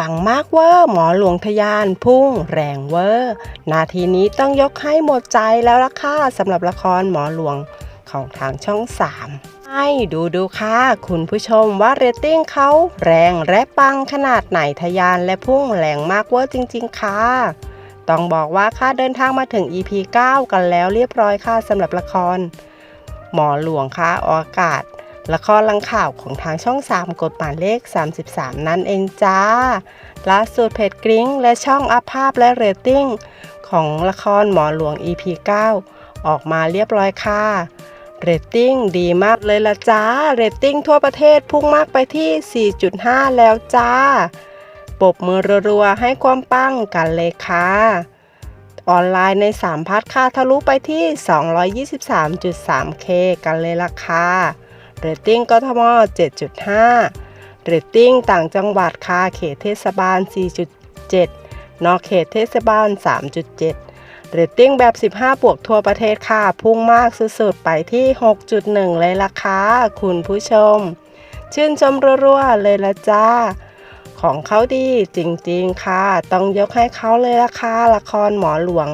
ปังมากเวอร์หมอหลวงทะยานพุ่งแรงเวอร์ นาทีนี้ต้องยกให้หมดใจแล้วล่ะค่ะสำหรับละครหมอหลวงของทางช่อง 3 ให้ดูดูค่ะ คุณผู้ชมว่าเรตติ้งเขาแรงและปังขนาดไหนทะยานและพุ่งแรงมากเวอร์จริง ๆ ค่ะต้องบอกว่าค่าเดินทางมาถึง EP 9 กันแล้วเรียบร้อยค่ะสำหรับละคร หมอหลวงค่ะออกอากาศ ละครลังข่าวของทางช่อง 3 กฎหมายเลข 33 นั่นเองจ้าล่าสุดเพจกริ้งและช่องอัพภาพและเรตติ้ง ของละครหมอหลวง EP 9 ออกมาเรียบร้อยค่ะเรตติ้งดีมากเลยละจ้าเรตติ้งทั่วประเทศพุ่งมากไปที่ 4.5 แล้วจ้าปบมือรัวๆให้ความปังกันเลยค่ะออนไลน์ใน 3 พัทค่าทะลุไปที่ 223.3K กันเลยล่ะค่ะ เรตติ้งกทม 7.5 เรตติ้งต่างจังหวัดค่ะเขตเทศบาล 4.7 นอกเขตเทศบาล 3.7 เรตติ้งแบบ 15 บวกทั่วประเทศค่ะ พุ่งมากสุดๆ ไปที่ 6.1 เลยล่ะค่ะคุณผู้ชม ชื่นชมรัวๆ เลยละจ้า ของเขาดีจริงๆค่ะ ต้องยกให้เขาเลยละค่ะละครหมอหลวง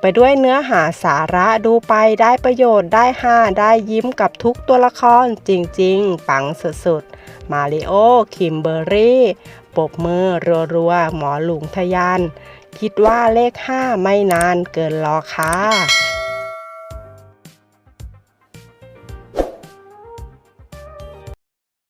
ไปด้วยเนื้อหาสาระดูไปได้ประโยชน์ได้ฮาได้ยิ้มกับทุกตัวละครจริงๆ ปังสุดๆ มาริโอ คิมเบอรี่ ปบมือรัวๆ หมอหลุงทะยาน คิดว่าเลข 5 ไม่นานเกินรอค่ะ